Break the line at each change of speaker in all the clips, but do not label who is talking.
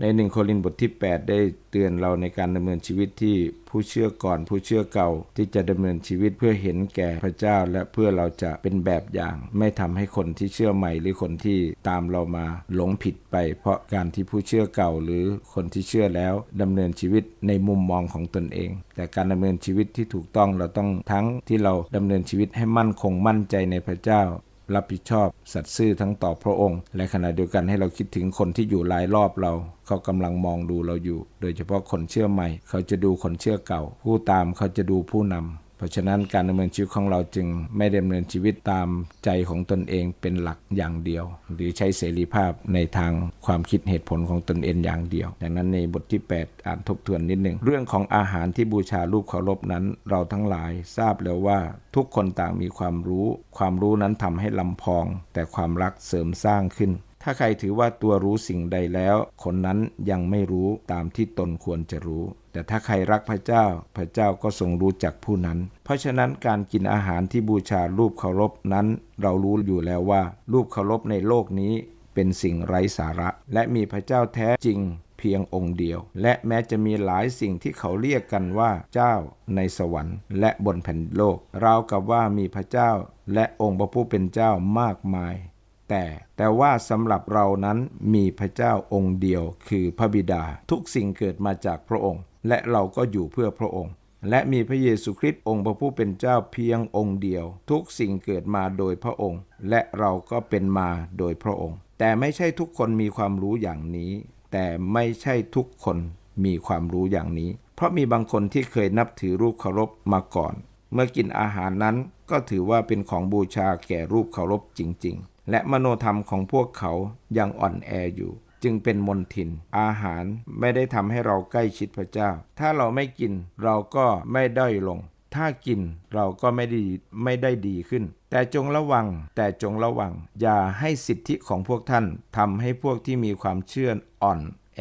ในหนึ่งโครินธ์บทที่ 8 ได้เตือนเราในการดำเนินชีวิตที่ผู้เชื่อก่อนผู้เชื่อเก่าที่จะดำเนินชีวิตเพื่อเห็นแก่พระเจ้า และเพื่อเราจะเป็นแบบอย่าง ไม่ทำให้คนที่เชื่อใหม่ หรือคนที่ตามเรามาหลงผิดไป เพราะการที่ผู้เชื่อเก่าหรือคนที่เชื่อแล้วดำเนินชีวิตในมุมมองของตนเอง แต่การดำเนินชีวิตที่ถูกต้องเราต้องทั้งที่เราดำเนินชีวิตให้มั่นคงมั่นใจในพระเจ้า รับผิดชอบสัตย์ซื่อทั้งต่อพระองค์ และขณะเดียวกันให้เราคิดถึงคนที่อยู่รายรอบเรา เขากำลังมองดูเราอยู่ โดยเฉพาะคนเชื่อใหม่ เขาจะดูคนเชื่อเก่า ผู้ตามเขาจะดูผู้นำ เพราะฉะนั้นการดำเนินชีวิตของเราจึงไม่ดำเนินชีวิตตามใจของตนเองเป็นหลักอย่างเดียว หรือใช้เสรีภาพในทางความคิดเหตุผลของตนเองอย่างเดียว ดังนั้นในบทที่ 8 อ่านทบทวนนิดหนึ่ง เรื่องของอาหารที่บูชารูปเคารพนั้น เราทั้งหลายทราบแล้วว่าทุกคนต่างมีความรู้ ความรู้นั้นทำให้ลำพอง แต่ความรักเสริมสร้างขึ้น ถ้าใครถือว่าตัวรู้สิ่งใดแล้ว คนนั้นยังไม่รู้ตามที่ตนควรจะรู้ แต่ถ้าใครรักพระเจ้า พระเจ้าก็ทรงรู้จักผู้นั้น เพราะฉะนั้นการกินอาหารที่บูชารูปเคารพนั้น เรารู้อยู่แล้วว่า รูปเคารพในโลกนี้เป็นสิ่งไร้สาระ และมีพระเจ้าแท้จริงเพียงองค์เดียว และแม้จะมีหลายสิ่งที่เขาเรียกกันว่าเจ้าในสวรรค์ และบนแผ่นโลก ราวกับว่ามีพระเจ้าและองค์พระผู้เป็นเจ้ามากมาย แต่แต่ว่าสำหรับเรานั้นมีพระเจ้าองค์เดียวคือพระบิดา ทุกสิ่งเกิดมาจากพระองค์ และเราก็อยู่เพื่อพระองค์ และมีพระเยซูคริสต์องค์พระผู้เป็นเจ้าเพียงองค์เดียว ทุกสิ่งเกิดมาโดยพระองค์ และเราก็เป็นมาโดยพระองค์ แต่ไม่ใช่ทุกคนมีความรู้อย่างนี้ แต่ไม่ใช่ทุกคนมีความรู้อย่างนี้ เพราะมีบางคนที่เคยนับถือรูปเคารพมาก่อน เมื่อกินอาหารนั้นก็ถือว่าเป็นของบูชาแก่รูปเคารพจริง ๆ และมโนธรรมของพวกเขายังอ่อนแออยู่ จึงเป็นมนทิน อาหารไม่ได้ทำให้เราใกล้ชิดพระเจ้า ถ้าเราไม่กินเราก็ไม่ด้อยลง ถ้ากินเราก็ไม่ได้ไม่ได้ดีขึ้น แต่จงระวัง แต่จงระวัง อย่าให้สิทธิของพวกท่านทำให้พวกที่มีความเชื่ออ่อนแอ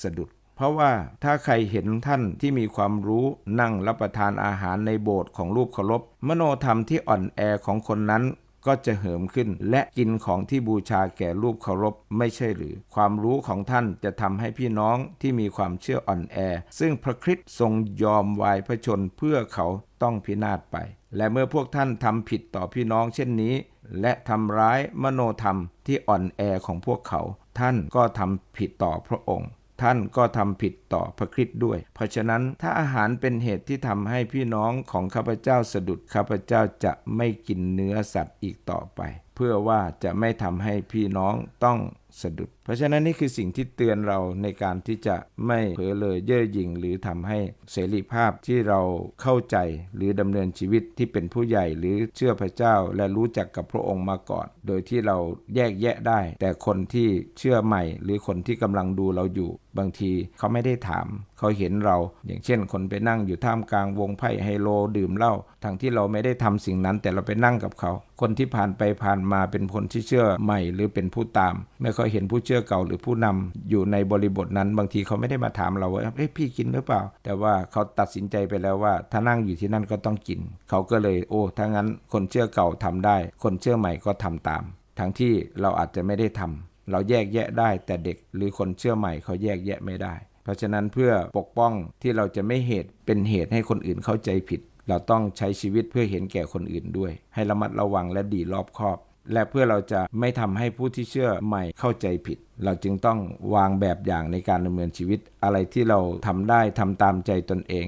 สะดุดเพราะว่าถ้าใครเห็นท่านที่มีความรู้นั่งรับประทานอาหารในโบสถ์ของรูปเคารพมโนธรรมที่อ่อนแอของคนนั้น ก็จะเหิมขึ้น และกินของที่บูชาแก่รูปเคารพไม่ใช่หรือ ความรู้ของท่านจะทำให้พี่น้องที่มีความเชื่ออ่อนแอ ซึ่งพระคริสต์ทรงยอมวายพระชนเพื่อเขาต้องพินาศไป และเมื่อพวกท่านทำผิดต่อพี่น้องเช่นนี้ และทำร้ายมโนธรรมที่อ่อนแอของพวกเขา ท่านก็ทำผิดต่อพระองค์ ท่านก็ทำผิดต่อพระคริสต์ด้วย เพราะฉะนั้นถ้าอาหารเป็นเหตุที่ทำให้พี่น้องของข้าพเจ้าสะดุดข้าพเจ้าจะไม่กินเนื้อสัตว์อีกต่อไป เพื่อว่าจะไม่ทำให้พี่น้องต้องสะดุด เพราะฉะนั้นนี่คือสิ่งที่เตือนเราในการที่จะไม่เผลอเลยเย่อหยิ่งหรือทำให้เสรีภาพที่เราเข้าใจหรือดำเนินชีวิตที่เป็นผู้ใหญ่หรือเชื่อพระเจ้าและรู้จักกับพระองค์มาก่อน โดยที่เราแยกแยะได้ แต่คนที่เชื่อใหม่ หรือคนที่กำลังดูเราอยู่ บางทีเขาไม่ได้ถามเขาเห็นเรา อย่างเช่น คนไปนั่งอยู่ท่ามกลางวงไพ่ไฮโลดื่มเหล้าทั้งที่เราไม่ได้ทำสิ่งนั้น แต่เราไปนั่งกับเขา คนที่ผ่านไปผ่านมาเป็นคนที่เชื่อใหม่หรือเป็นผู้ตาม เมื่อเขาเห็นผู้เชื่อเก่าหรือผู้นำอยู่ในบริบทนั้น บางทีเขาไม่ได้มาถามเราว่าเอ้ยพี่กินหรือเปล่า แต่ว่าเขาตัดสินใจไปแล้วว่า ถ้านั่งอยู่ที่นั่นก็ต้องกิน เขาก็เลยโอ้ถ้างั้นคนเชื่อเก่าทำได้ คนเชื่อใหม่ก็ทำตาม ทั้งที่เราอาจจะไม่ได้ทำเราแยกแยะได้แต่เด็กหรือคนเชื่อใหม่เขาแยกแยะไม่ได้ เพราะฉะนั้นเพื่อปกป้องที่เราจะไม่เหตุเป็นเหตุให้คนอื่นเข้าใจผิด เราต้องใช้ชีวิตเพื่อเห็นแก่คนอื่นด้วย ให้ระมัดระวังและดีรอบคอบ และเพื่อเราจะไม่ทำให้ผู้ที่เชื่อใหม่เข้าใจผิด เราจึงต้องวางแบบอย่างในการดำเนินชีวิต อะไรที่เราทำได้ทำตามใจตนเอง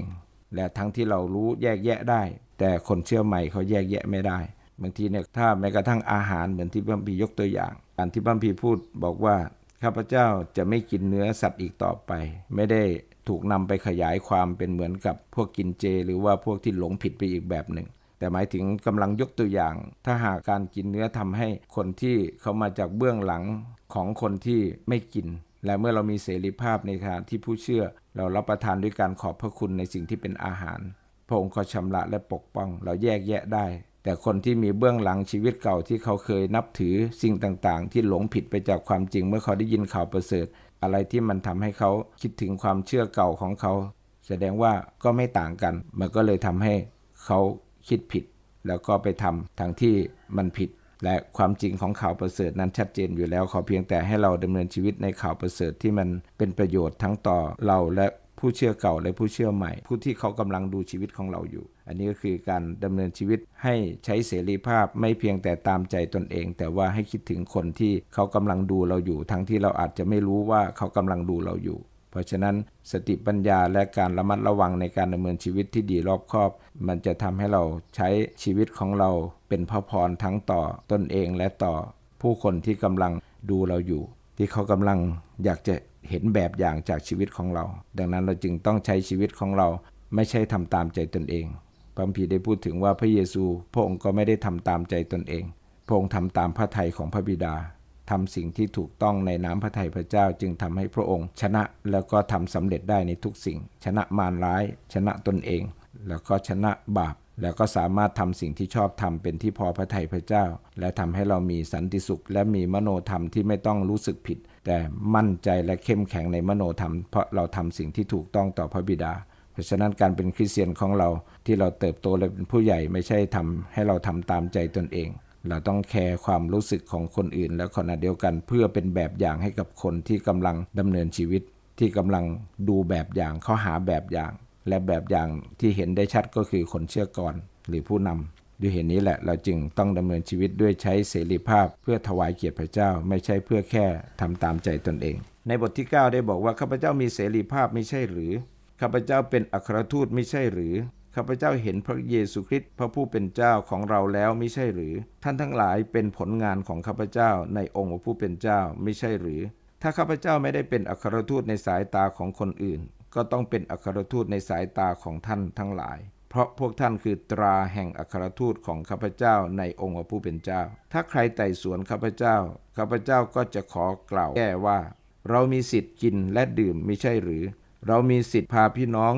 และทั้งที่เรารู้แยกแยะได้ แต่คนเชื่อใหม่เขาแยกแยะไม่ได้บางทีเนี่ยถ้าแม้กระทั่งอาหารเหมือนที่พระพีร์ยกตัวอย่างการที่พระพีร์พูดบอกว่า ข้าพเจ้าจะไม่กินเนื้อสัตว์อีกต่อไป ไม่ได้ถูกนำไปขยายความเป็นเหมือนกับพวกกินเจ หรือว่าพวกที่หลงผิดไปอีกแบบหนึ่ง แต่หมายถึงกำลังยกตัวอย่าง ถ้าหากการกินเนื้อทำให้คนที่เขามาจากเบื้องหลังของคนที่ไม่กิน และเมื่อเรามีเสรีภาพในขณะที่ผู้เชื่อ เรารับประทานด้วยการขอบพระคุณในสิ่งที่เป็นอาหาร พระองค์ก็ชำระและปกป้อง เราแยกแยะได้ แต่คนที่มีเบื้องหลังชีวิตเก่าที่เขาเคยนับถือสิ่งต่างๆ ที่หลงผิดไปจากความจริงเมื่อเขาได้ยินข่าวประเสริฐ อะไรที่มันทำให้เขาคิดถึงความเชื่อเก่าของเขา แสดงว่าก็ไม่ต่างกัน มันก็เลยทำให้เขาคิดผิด แล้วก็ไปทำทางที่มันผิด และความจริงของข่าวประเสริฐนั้นชัดเจนอยู่แล้วขอเพียงแต่ให้เราดำเนินชีวิตในข่าวประเสริฐที่มันเป็นประโยชน์ทั้งต่อเราและผู้เชื่อเก่าและผู้เชื่อใหม่ ผู้ที่เขากำลังดูชีวิตของเราอยู่ อันนี้ก็คือการดำเนินชีวิตให้ใช้เสรีภาพไม่เพียงแต่ตามใจตนเอง แต่ว่าให้คิดถึงคนที่เขากำลังดูเราอยู่ ทั้งที่เราอาจจะไม่รู้ว่าเขากำลังดูเราอยู่ เพราะฉะนั้นสติปัญญาและการระมัดระวังในการดำเนินชีวิตที่ดีรอบคอบ มันจะทำให้เราใช้ชีวิตของเราเป็นพระพรทั้งต่อตนเองและต่อผู้คนที่กำลังดูเราอยู่ ที่เขากำลังอยากจะเห็นแบบอย่างจากชีวิตของเรา ดังนั้นเราจึงต้องใช้ชีวิตของเราไม่ใช่ทำตามใจตนเอง พระคัมภีได้พูดถึงว่าพระเยซูพระองค์ก็ไม่ได้ทำตามใจตนเอง พระองค์ทำตามพระทัยของพระบิดาทำสิ่งที่ถูกต้องในน้ำพระทัยพระเจ้าจึงทำให้พระองค์ ชนะแล้วก็ทำสำเร็จได้ในทุกสิ่ง ชนะมารร้าย ชนะตนเอง แล้วก็ชนะบาป แล้วก็สามารถทำสิ่งที่ชอบทำเป็นที่พอพระทัยพระเจ้า และทำให้เรามีสันติสุข และมีมโนธรรมที่ไม่ต้องรู้สึกผิด แต่มั่นใจและเข้มแข็งในมโนธรรม เพราะเราทำสิ่งที่ถูกต้องต่อพระบิดา ราะฉะนั้นการเป็นคริสเตียนของเราที่เราเติบโตและเป็นผู้ใหญ่ไม่ใช่ทำให้เราทำตามใจตนเอง เราต้องแคร์ความรู้สึกของคนอื่น และขณะเดียวกันเพื่อเป็นแบบอย่างให้กับคนที่กำลังดำเนินชีวิต ที่กำลังดูแบบอย่างเขาหาแบบอย่าง และแบบอย่างที่เห็นได้ชัดก็คือคนเชื่อก่อนหรือผู้นำด้วยเหตุนี้แหละเราจึงต้องดำเนินชีวิตด้วยใช้เสรีภาพ เพื่อถวายเกียรติพระเจ้าไม่ใช่เพื่อแค่ทำตามใจตนเอง ในบทที่ 9 ได้บอกว่าข้าพเจ้ามีเสรีภาพไม่ใช่หรือ ข้าพเจ้าเป็นอัครทูตไม่ใช่หรือข้าพเจ้าเห็นพระเยซูคริสต์พระผู้เป็นเจ้าของเราแล้วไม่ใช่หรือ ท่านทั้งหลายเป็นผลงานของข้าพเจ้าในองค์พระผู้เป็นเจ้าไม่ใช่หรือ ถ้าข้าพเจ้าไม่ได้เป็นอัครทูตในสายตาของคนอื่น ก็ต้องเป็นอัครทูตในสายตาของท่านทั้งหลาย เพราะพวกท่านคือตราแห่งอัครทูตของข้าพเจ้าในองค์พระผู้เป็นเจ้า ถ้าใครไต่สวนข้าพเจ้าข้าพเจ้าก็จะขอกล่าวแก้ว่า เรามีสิทธิ์กินและดื่มไม่ใช่หรือ เรามีสิทธิ์พาพี่น้อง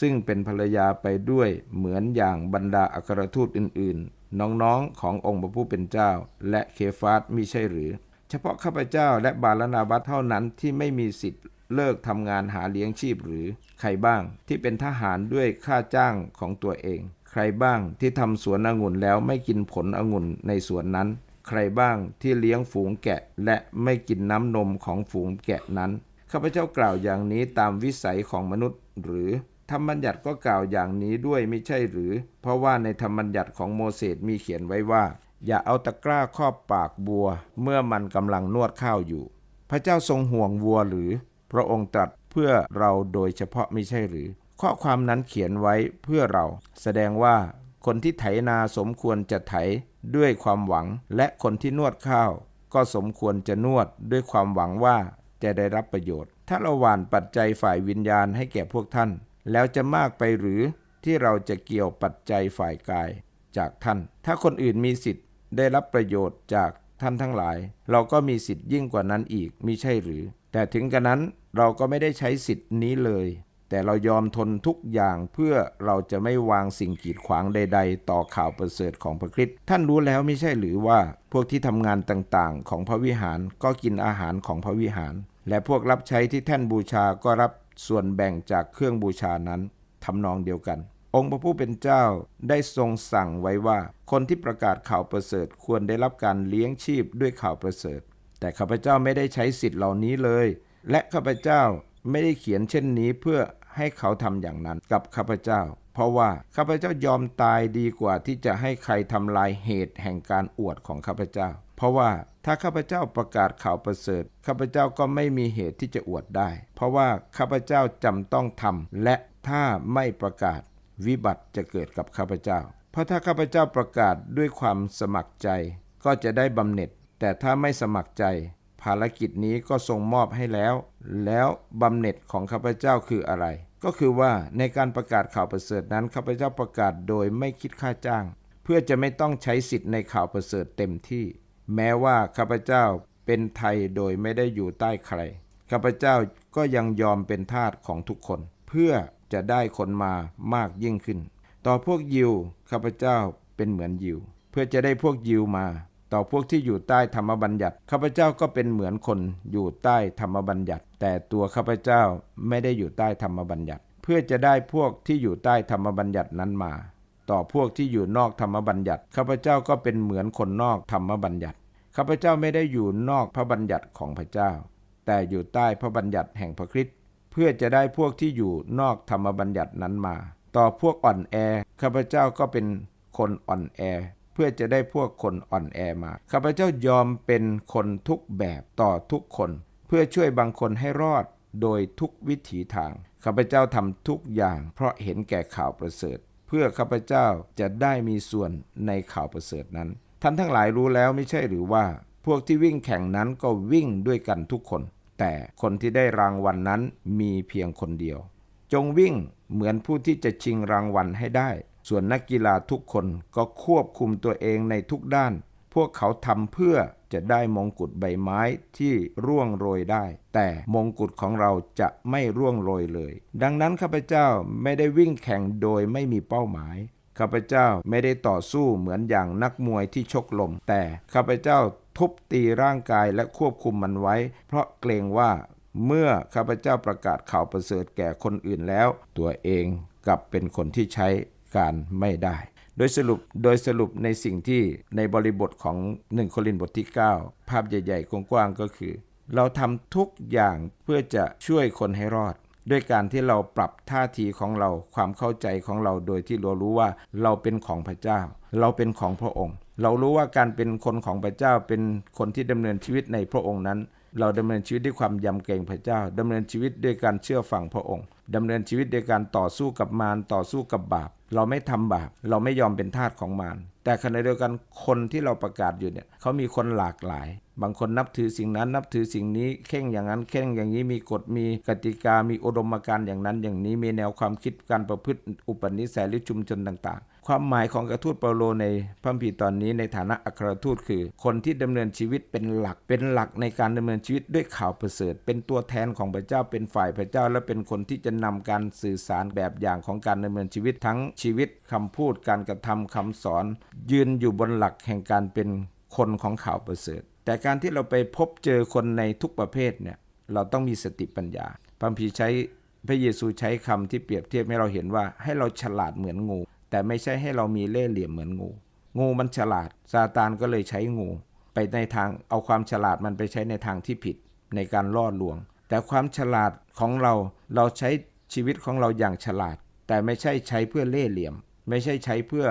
ซึ่งเป็นภรรยาไปด้วยเหมือนอย่างบรรดาอัครทูตอื่นๆ น้องๆขององค์พระผู้เป็นเจ้า และเคฟาสมิใช่หรือ เฉพาะข้าพเจ้าและบาลนาบัตเท่านั้นที่ไม่มีสิทธิ์เลิกทำงานหาเลี้ยงชีพหรือ ใครบ้างที่เป็นทหารด้วยค่าจ้างของตัวเอง ใครบ้างที่ทำสวนองุ่นแล้วไม่กินผลองุ่นในสวนนั้น ใครบ้างที่เลี้ยงฝูงแกะและไม่กินน้ำนมของฝูงแกะนั้น ข้าพเจ้ากล่าวอย่างนี้ตามวิสัยของมนุษย์ หรือธรรมบัญญัติก็กล่าวอย่างนี้ด้วยไม่ใช่หรือ เพราะว่าในธรรมบัญญัติของโมเสสมีเขียนไว้ว่า อย่าเอาตะกร้าครอบปากบัว เมื่อมันกำลังนวดข้าวอยู่ พระเจ้าทรงห่วงวัวหรือ พระองค์ตรัสเพื่อเราโดยเฉพาะไม่ใช่หรือ ข้อความนั้นเขียนไว้เพื่อเรา แสดงว่าคนที่ไถนาสมควรจะไถด้วยความหวัง และคนที่นวดข้าว ก็สมควรจะนวดด้วยความหวังว่า จะได้รับประโยชน์ ถ้าเราหว่านปัจจัยฝ่ายวิญญาณให้แก่พวกท่าน แล้วจะมากไปหรือที่เราจะเกี่ยวปัจจัยฝ่ายกายจากท่าน ถ้าคนอื่นมีสิทธิ์ได้รับประโยชน์จากท่านทั้งหลาย เราก็มีสิทธิ์ยิ่งกว่านั้นอีกมิใช่หรือ แต่ถึงกระนั้นเราก็ไม่ได้ใช้สิทธิ์นี้เลย แต่เรายอมทนทุกอย่างเพื่อเราจะไม่วางสิ่งกีดขวางใด ๆ ต่อข่าวประเสริฐของพระคริสต์ท่านรู้แล้วไม่ใช่หรือว่า พวกที่ทำงานต่างๆ ของพระวิหารก็กินอาหารของพระวิหาร และพวกรับใช้ที่แท่นบูชาก็รับส่วนแบ่งจากเครื่องบูชานั้นทำนองเดียวกัน องค์พระผู้เป็นเจ้าได้ทรงสั่งไว้ว่า คนที่ประกาศข่าวประเสริฐควรได้รับการเลี้ยงชีพด้วยข่าวประเสริฐ แต่ข้าพเจ้าไม่ได้ใช้สิทธิ์เหล่านี้เลย และข้าพเจ้าไม่ได้เขียนเช่นนี้เพื่อให้เขาทำอย่างนั้นกับข้าพเจ้า เพราะว่าข้าพเจ้ายอมตายดีกว่าที่จะให้ใครทำลายเหตุแห่งการอวดของข้าพเจ้า เพราะว่า ถ้าข้าพเจ้าประกาศข่าวประเสริฐข้าพเจ้าก็ไม่มีเหตุที่จะอวดได้ เพราะว่าข้าพเจ้าจำต้องทำและถ้าไม่ประกาศวิบัติจะเกิดกับข้าพเจ้า เพราะถ้าข้าพเจ้าประกาศด้วยความสมัครใจ ก็จะได้บำเหน็จ แต่ถ้าไม่สมัครใจ ภารกิจนี้ก็ทรงมอบให้แล้ว แล้วบำเหน็จของข้าพเจ้าคืออะไร ก็คือว่าในการประกาศข่าวประเสริฐนั้นข้าพเจ้าประกาศโดยไม่คิดค่าจ้าง เพื่อจะไม่ต้องใช้สิทธิ์ในข่าวประเสริฐเต็มที่ แม้ว่าข้าพเจ้าเป็นไทยโดยไม่ได้อยู่ใต้ใคร ข้าพเจ้าก็ยังยอมเป็นทาสของทุกคน เพื่อจะได้คนมามากยิ่งขึ้น ต่อพวกยิวข้าพเจ้าเป็นเหมือนยิว เพื่อจะได้พวกยิวมา ต่อพวกที่อยู่ใต้ธรรมบัญญัติข้าพเจ้าก็เป็นเหมือนคนอยู่ใต้ธรรมบัญญัติ แต่ตัวข้าพเจ้าไม่ได้อยู่ใต้ธรรมบัญญัติ เพื่อจะได้พวกที่อยู่ใต้ธรรมบัญญัตินั้นมา ต่อพวกที่อยู่นอกธรรมบัญญัติข้าพเจ้าก็เป็นเหมือนคนนอกธรรมบัญญัติข้าพเจ้าไม่ได้อยู่นอกพระบัญญัติของพระเจ้า แต่อยู่ใต้พระบัญญัติแห่งพระคริสต์เพื่อจะได้พวกที่อยู่นอกธรรมบัญญัตินั้นมา ต่อพวกอ่อนแอข้าพเจ้าก็เป็นคนอ่อนแอ เพื่อจะได้พวกคนอ่อนแอมาข้าพเจ้ายอมเป็นคนทุกแบบต่อทุกคน เพื่อช่วยบางคนให้รอดโดยทุกวิถีทางข้าพเจ้าทำทุกอย่างเพราะเห็นแก่ข่าวประเสริฐ พื่อข้าพเจ้าจะได้มีส่วนในข่าวประเสริฐนั้น ท่านทั้งหลายรู้แล้วไม่ใช่หรือว่า พวกที่วิ่งแข่งนั้นก็วิ่งด้วยกันทุกคน แต่คนที่ได้รางวัลนนั้นมีเพียงคนเดียว จงวิ่งเหมือนผู้ที่จะชิงรางวัลให้ได้ ส่วนนักกีฬาทุกคนก็ควบคุมตัวเองในทุกด้าน พวกเขาทำเพื่อ จะได้มงกุฎใบไม้ที่ร่วงโรยได้ แต่มงกุฎของเราจะไม่ร่วงโรยเลย ดังนั้นข้าพเจ้าไม่ได้วิ่งแข่งโดยไม่มีเป้าหมายข้าพเจ้าไม่ได้ต่อสู้เหมือนอย่างนักมวยที่ชกลม แต่ข้าพเจ้าทุบตีร่างกายและควบคุมมันไว้ เพราะเกรงว่าเมื่อข้าพเจ้าประกาศข่าวประเสริฐแก่คนอื่นแล้ว ตัวเองกลับเป็นคนที่ใช้การไม่ได้ โดยสรุปโดยสรุปในสิ่งที่ในบริบทของ1โครินธ์บทที่ 9 ภาพใหญ่ๆกว้างๆก็คือ เราทำทุกอย่างเพื่อจะช่วยคนให้รอด ด้วยการที่เราปรับท่าทีของเราความเข้าใจของเราโดยที่เรารู้ว่าเราเป็นของพระเจ้า เราเป็นของพระองค์ เรารู้ว่าการเป็นคนของพระเจ้าเป็นคนที่ดำเนินชีวิตในพระองค์นั้นเราดำเนินชีวิตด้วยความยำเกรงพระเจ้าดำเนินชีวิตด้วยการเชื่อฟังพระองค์ ดำเนินชีวิตโดยการต่อสู้กับมารต่อสู้กับบาป เราไม่ทำบาป เราไม่ยอมเป็นทาสของมารแต่ขณะเดียวกันคนที่เราประกาศอยู่เนี่ยเขามีคนหลากหลาย บางคนนับถือสิ่งนั้นนับถือสิ่งนี้เข่งอย่างนั้นเข่งอย่างนี้มีกฎมีกติกามีอุดมการณ์อย่างนั้นอย่างนี้มีแนวความคิดการประพฤติอุปนิสัยหรือชุมชนต่างๆ ความหมายของกระทูตเปาโลในพระคัมภีตอนนี้ในฐานะอัครทูตคือ คนที่ดำเนินชีวิตเป็นหลัก เป็นหลักในการดำเนินชีวิตด้วยข่าวประเสริฐ เป็นตัวแทนของพระเจ้าเป็นฝ่ายพระเจ้า และเป็นคนที่จะนำการสื่อสารแบบอย่างของการดำเนินชีวิตทั้งชีวิตคำพูดการกระทำคำสอน ยืนอยู่บนหลักแห่งการเป็นคนของข่าวประเสริฐ แต่การที่เราไปพบเจอคนในทุกประเภทเนี่ยเราต้องมีสติปัญญาพระคัมภีใช้พระเยซูใช้คำที่เปรียบเทียบให้เราเห็นว่าให้เราฉลาดเหมือนงู แต่ไม่ใช่ให้เรามีเล่ห์เหลี่ยมเหมือนงู งูมันฉลาดซาตานก็เลยใช้งู ไปในทางเอาความฉลาดมันไปใช้ในทางที่ผิดในการล่อลวง แต่ความฉลาดของเราเราใช้ชีวิตของเราอย่างฉลาด แต่ไม่ใช่ใช้เพื่อเล่ห์เหลี่ยม ไม่ใช่ใช้เพื่อ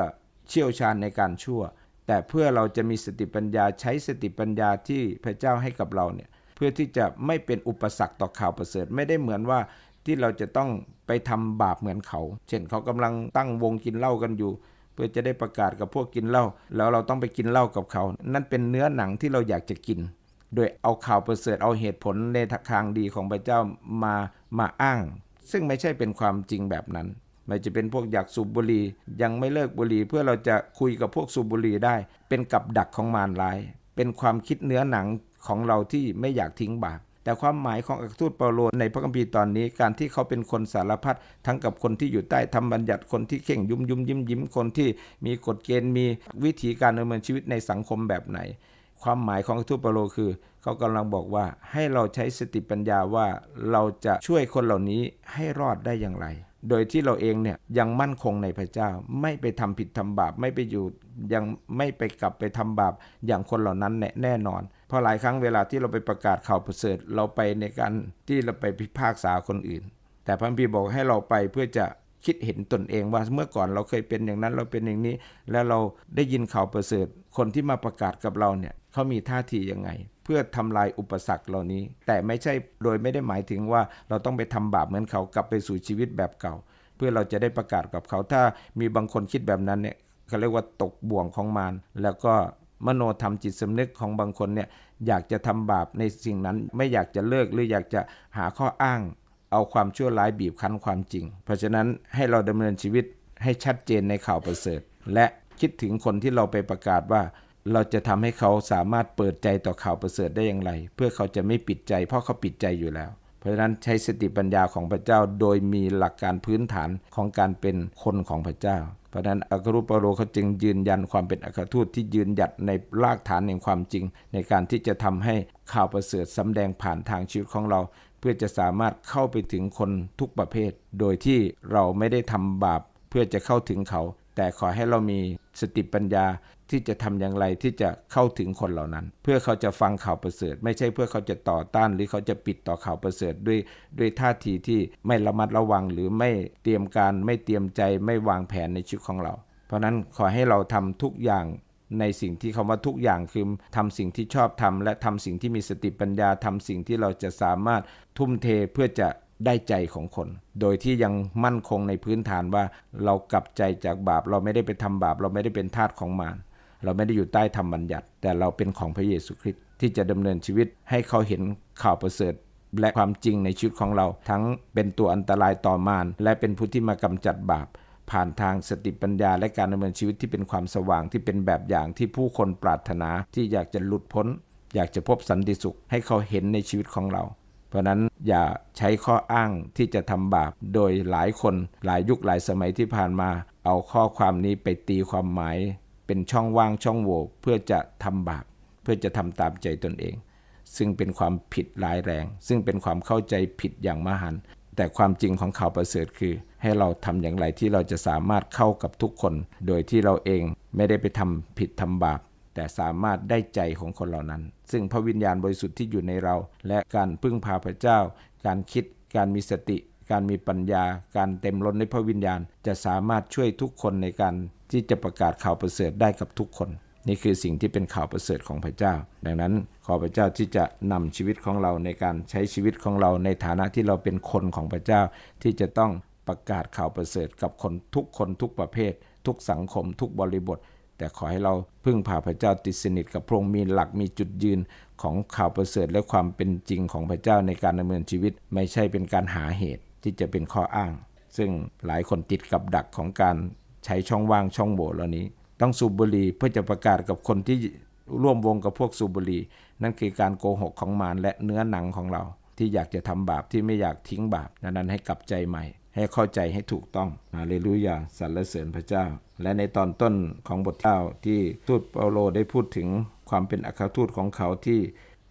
เชี่ยวชาญในการชั่ว แต่เพื่อเราจะมีสติปัญญาใช้สติปัญญาที่พระเจ้าให้กับเราเนี่ยเพื่อที่จะไม่เป็นอุปสรรคต่อข่าวประเสริฐไม่ได้เหมือนว่า ที่เราจะต้องไปทำบาปเหมือนเขา เช่นเขากำลังตั้งวงกินเหล้ากันอยู่ เพื่อจะได้ประกาศกับพวกกินเหล้าแล้วเราต้องไปกินเหล้ากับเขา นั่นเป็นเนื้อหนังที่เราอยากจะกิน โดยเอาข่าวประเสริฐเอาเหตุผลในทางดีของพระเจ้ามามาอ้าง ซึ่งไม่ใช่เป็นความจริงแบบนั้นไม่จะเป็นพวกอยากสูบบุหรี่ยังไม่เลิกบุหรี่เพื่อเราจะคุยกับพวกสูบบุหรี่ได้ เป็นกับดักของมารร้าย เป็นความคิดเนื้อหนังของเราที่ไม่อยากทิ้งบาป แต่ความหมายของอักทูตเปาโลในพระคัมภีร์ตอนนี้การที่เขาเป็นคนสารพัดทั้งกับคนที่อยู่ใต้ธรรมบัญญัติคนที่เข่งยุมยุมยิ้มยิ้มคนที่มีกฎเกณฑ์มีวิธีการดำเนินชีวิตในสังคมแบบไหน ความหมายของทูปโลคือ เขากำลังบอกว่าให้เราใช้สติปัญญาว่าเราจะช่วยคนเหล่านี้ให้รอดได้อย่างไร โดยที่เราเองเนี่ยยังมั่นคงในพระเจ้า ไม่ไปทำผิดทำบาปไม่ไปอยู่ยังไม่ไปกลับไปทำบาปอย่างคนเหล่านั้นแน่นอน เพราะหลายครั้งเวลาที่เราไปประกาศข่าวประเสริฐเราไปในการที่เราไปพิพากษาคนอื่น แต่พระพีบอกให้เราไปเพื่อจะคิดเห็นตนเองว่าเมื่อก่อนเราเคยเป็นอย่างนั้นเราเป็นอย่างนี้ แล้วเราได้ยินข่าวประเสริฐคนที่มาประกาศกับเราเนี่ย เขามีท่าทียังไง เพื่อทำลายอุปสรรคเหล่านี้ แต่ไม่ใช่โดยไม่ได้หมายถึงว่าเราต้องไปทำบาปเหมือนเขากลับไปสู่ชีวิตแบบเก่า เพื่อเราจะได้ประกาศกับเขาถ้ามีบางคนคิดแบบนั้นเนี่ยเขาเรียกว่าตกบ่วงของมารแล้วก็มโนธรรมจิตสำนึกของบางคนเนี่ยอยากจะทำบาปในสิ่งนั้นไม่อยากจะเลิกหรืออยากจะหาข้ออ้าง เอาความชั่วร้ายบีบคั้นความจริง เพราะฉะนั้นให้เราดำเนินชีวิตให้ชัดเจนในข่าวประเสริฐ และคิดถึงคนที่เราไปประกาศว่า เราจะทำให้เขาสามารถเปิดใจต่อข่าวประเสริฐได้อย่างไร เพื่อเขาจะไม่ปิดใจ เพราะเขาปิดใจอยู่แล้ว เพราะฉะนั้นใช้สติปัญญาของพระเจ้าโดยมีหลักการพื้นฐานของการเป็นคนของพระเจ้า เพราะฉะนั้นอัครทูตเปโลเขาจึงยืนยันความเป็นอัครทูตที่ยืนหยัดในรากฐานแห่งความจริง ในการที่จะทำให้ข่าวประเสริฐสำแดงผ่านทางชีวิตของเรา เพื่อจะสามารถเข้าไปถึงคนทุกประเภท โดยที่เราไม่ได้ทำบาปเพื่อจะเข้าถึงเขา แต่ขอให้เรามีสติปัญญา ที่จะทำอย่างไรที่จะเข้าถึงคนเหล่านั้น เพื่อเขาจะฟังข่าวประเสริฐ ไม่ใช่เพื่อเขาจะต่อต้าน หรือเขาจะปิดต่อข่าวประเสริฐด้วยด้วยท่าทีที่ไม่ระมัดระวังหรือไม่เตรียมการไม่เตรียมใจไม่วางแผนในชีวิตของเรา เพราะนั้นขอให้เราทำทุกอย่างในสิ่งที่คำว่าทุกอย่างคือทำสิ่งที่ชอบทำและทำสิ่งที่มีสติปัญญาทำสิ่งที่เราจะสามารถทุ่มเทเพื่อจะได้ใจของคน โดยที่ยังมั่นคงในพื้นฐานว่าเรากลับใจจากบาป เราไม่ได้ไปทำบาป เราไม่ได้เป็นทาสของมาร เราไม่ได้อยู่ใต้ธรรมบัญญัติ แต่เราเป็นของพระเยซูคริสต์ที่จะดำเนินชีวิตให้เขาเห็นข่าวประเสริฐและความจริงในชีวิตของเรา ทั้งเป็นตัวอันตรายต่อมารและเป็นผู้ที่มากำจัดบาป ผ่านทางสติปัญญา และการดำเนินชีวิตที่เป็นความสว่างที่เป็นแบบอย่างที่ผู้คนปรารถนาที่อยากจะหลุดพ้น อยากจะพบสันติสุข ให้เขาเห็นในชีวิตของเรา เพราะนั้นอย่าใช้ข้ออ้างที่จะทำบาปโดยหลายคนหลายยุคหลายสมัยที่ผ่านมา เอาข้อความนี้ไปตีความหมาย เป็นช่องว่างช่องโหว่เพื่อจะทำบาป เพื่อจะทำตามใจตนเอง ซึ่งเป็นความผิดร้ายแรง ซึ่งเป็นความเข้าใจผิดอย่างมหันแต่ความจริงของข่าวประเสริฐคือ ให้เราทำอย่างไรที่เราจะสามารถเข้ากับทุกคน โดยที่เราเองไม่ได้ไปทำผิดทำบาป แต่สามารถได้ใจของคนเหล่านั้น ซึ่งพระวิญญาณบริสุทธิ์ที่อยู่ในเรา และการพึ่งพาพระเจ้า การคิด การมีสติ การมีปัญญา การเต็มล้นในพระวิญญาณ จะสามารถช่วยทุกคนในการ ที่จะประกาศข่าวประเสริฐได้กับทุกคน นี่คือสิ่งที่เป็นข่าวประเสริฐของพระเจ้า ดังนั้นขอพระเจ้าที่จะนำชีวิตของเราในการใช้ชีวิตของเราในฐานะที่เราเป็นคนของพระเจ้า ที่จะต้องประกาศข่าวประเสริฐกับคนทุกคนทุกประเภท ทุกสังคม ทุกบริบท แต่ขอให้เราพึ่งพาพระเจ้าติดสนิทกับพระองค์มีหลักมีจุดยืนของข่าวประเสริฐและความเป็นจริงของพระเจ้าในการดำเนินชีวิต ไม่ใช่เป็นการหาเหตุที่จะเป็นข้ออ้าง ซึ่งหลายคนติดกับดักของการ ใช้ช่องว่างช่องโหว่เหล่านี้ ต้องสูบบุหรี่เพื่อจะประกาศกับคนที่ร่วมวงกับพวกสูบบุหรี่ นั่นคือการโกหกของมารและเนื้อหนังของเรา ที่อยากจะทำบาปที่ไม่อยากทิ้งบาปนั้นให้กลับใจใหม่ ให้เข้าใจให้ถูกต้องฮาเลลูยาสรรเสริญพระเจ้า และในตอนต้นของบทเก้าที่ทูตเปาโลได้พูดถึงความเป็นอัครทูตของเขาที่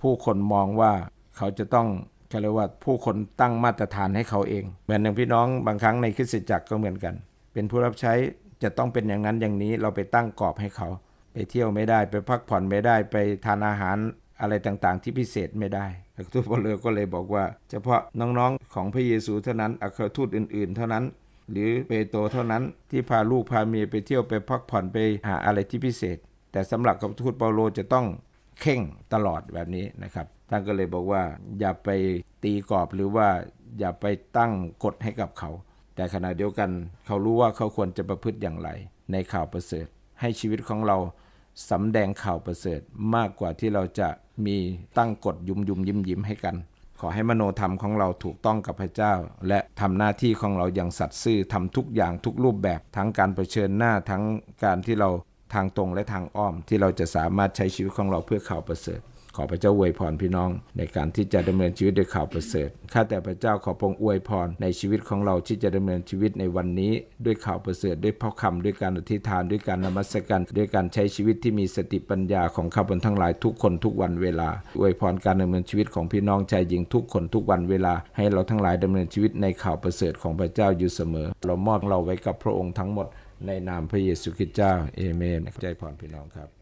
ผู้คนมองว่าเขาจะต้องเขาเรียกว่าผู้คนตั้งมาตรฐานให้เขาเอง เหมือนอย่างพี่น้องบางครั้งในคริสตจักรก็เหมือนกัน เป็นผู้รับใช้ จะต้องเป็นอย่างนั้นอย่างนี้เราไปตั้งกรอบให้เขา ไปเที่ยวไม่ได้ไปพักผ่อนไม่ได้ไปทานอาหารอะไรต่างๆ ที่พิเศษไม่ได้อัครทูตเปาโลก็เลยบอกว่า เฉพาะน้องๆของพระเยซูเท่านั้นอัครทูตอื่น ๆ เท่านั้น หรือเปโตรเท่านั้นที่พาลูกพาเมียไปเที่ยวไปพักผ่อนไปหาอะไรที่พิเศษ แต่สำหรับกับทูตเปาโลจะต้องเข่งตลอดแบบนี้นะครับท่านก็เลยบอกว่าอย่าไปตีกรอบหรือว่าอย่าไปตั้งกฎให้กับเขา แต่ขณะเดียวกันเขารู้ว่าเขาควรจะประพฤติอย่างไร ในข่าวประเสริฐ ให้ชีวิตของเราสำแดงข่าวประเสริฐมากกว่าที่เราจะมีตั้งกฎยุมยุมยิ้มยิ้มให้กัน ขอให้มโนธรรมของเราถูกต้องกับพระเจ้า และทำหน้าที่ของเราอย่างสัตย์ซื่อทำทุกอย่างทุกรูปแบบทั้งการเผชิญหน้าทั้งการที่เราทางตรงและทางอ้อมที่เราจะสามารถใช้ชีวิตของเราเพื่อข่าวประเสริฐ ขอพระเจ้าอวยพรพี่น้อง ในการที่จะดำเนินชีวิตด้วยข่าวประเสริฐข้าแต่พระเจ้าขอพงอวยพรในชีวิตของเราที่จะดำเนินชีวิตในวันนี้ ด้วยข่าวประเสริฐด้วยพระคำด้วยการอธิษฐานด้วยการนมัสการด้วยการใช้ชีวิตที่มีสติปัญญาของข้าพเจ้าทั้งหลายทุกคนทุกวันเวลาอวยพรการดำเนินชีวิตของพี่น้องชายหญิงทุกคนทุกวันเวลา ให้เราทั้งหลายดำเนินชีวิตในข่าวประเสริฐของพระเจ้าอยู่เสมอ เรามอบเราไว้กับพระองค์ทั้งหมดในนามพระเยซูคริสต์เจ้าเอเมนใจพรพี่น้องครับ